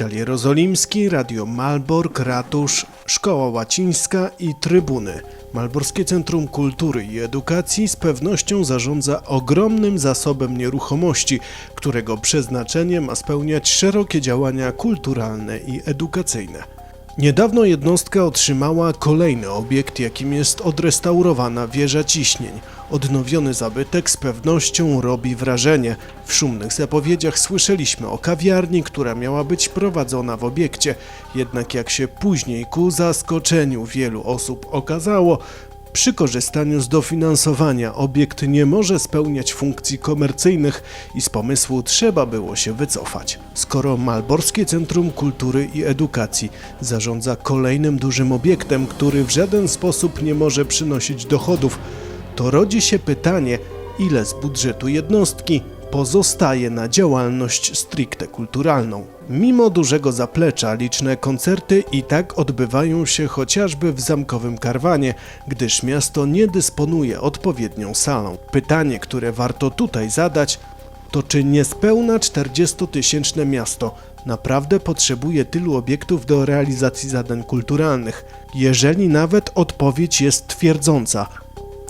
Szpital Jerozolimski, Radio Malbork, Ratusz, Szkoła Łacińska i Trybuny. Malborskie Centrum Kultury i Edukacji z pewnością zarządza ogromnym zasobem nieruchomości, którego przeznaczenie ma spełniać szerokie działania kulturalne i edukacyjne. Niedawno jednostka otrzymała kolejny obiekt, jakim jest odrestaurowana wieża ciśnień. Odnowiony zabytek z pewnością robi wrażenie. W szumnych zapowiedziach słyszeliśmy o kawiarni, która miała być prowadzona w obiekcie. Jednak jak się później ku zaskoczeniu wielu osób okazało, przy korzystaniu z dofinansowania obiekt nie może spełniać funkcji komercyjnych i z pomysłu trzeba było się wycofać. Skoro Malborskie Centrum Kultury i Edukacji zarządza kolejnym dużym obiektem, który w żaden sposób nie może przynosić dochodów, to rodzi się pytanie, ile z budżetu jednostki pozostaje na działalność stricte kulturalną. Mimo dużego zaplecza, liczne koncerty i tak odbywają się chociażby w zamkowym karwanie, gdyż miasto nie dysponuje odpowiednią salą. Pytanie, które warto tutaj zadać, to czy niespełna 40-tysięczne miasto naprawdę potrzebuje tylu obiektów do realizacji zadań kulturalnych? Jeżeli nawet odpowiedź jest twierdząca,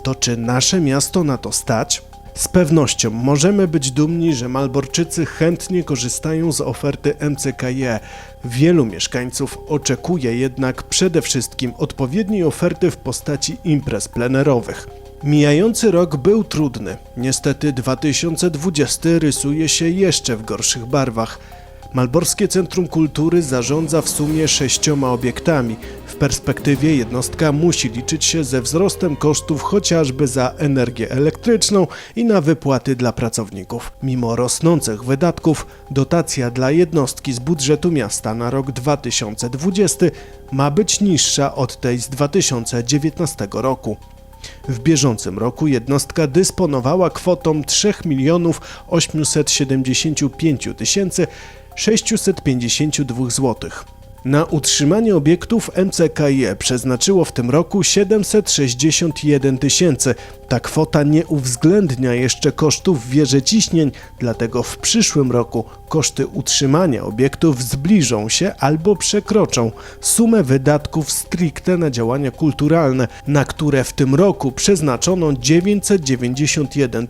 to czy nasze miasto na to stać? Z pewnością możemy być dumni, że Malborczycy chętnie korzystają z oferty MCKE. Wielu mieszkańców oczekuje jednak przede wszystkim odpowiedniej oferty w postaci imprez plenerowych. Mijający rok był trudny. Niestety 2020 rysuje się jeszcze w gorszych barwach. Malborskie Centrum Kultury zarządza w sumie sześcioma obiektami. W perspektywie jednostka musi liczyć się ze wzrostem kosztów chociażby za energię elektryczną i na wypłaty dla pracowników. Mimo rosnących wydatków, dotacja dla jednostki z budżetu miasta na rok 2020 ma być niższa od tej z 2019 roku. W bieżącym roku jednostka dysponowała kwotą 3 milionów 875 tysięcy 652 zł. Na utrzymanie obiektów MCKiE przeznaczyło w tym roku 761 tysięcy. Ta kwota nie uwzględnia jeszcze kosztów wieży ciśnień, dlatego w przyszłym roku koszty utrzymania obiektów zbliżą się albo przekroczą sumę wydatków stricte na działania kulturalne, na które w tym roku przeznaczono 991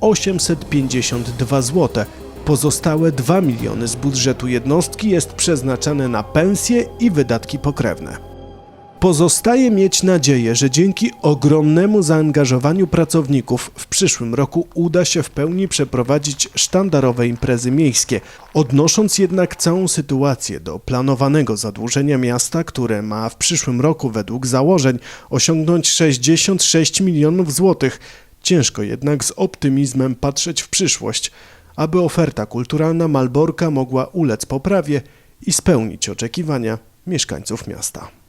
852 zł. Pozostałe 2 miliony z budżetu jednostki jest przeznaczane na pensje i wydatki pokrewne. Pozostaje mieć nadzieję, że dzięki ogromnemu zaangażowaniu pracowników w przyszłym roku uda się w pełni przeprowadzić sztandarowe imprezy miejskie, odnosząc jednak całą sytuację do planowanego zadłużenia miasta, które ma w przyszłym roku według założeń osiągnąć 66 milionów złotych. Ciężko jednak z optymizmem patrzeć w przyszłość aby oferta kulturalna Malborka mogła ulec poprawie i spełnić oczekiwania mieszkańców miasta.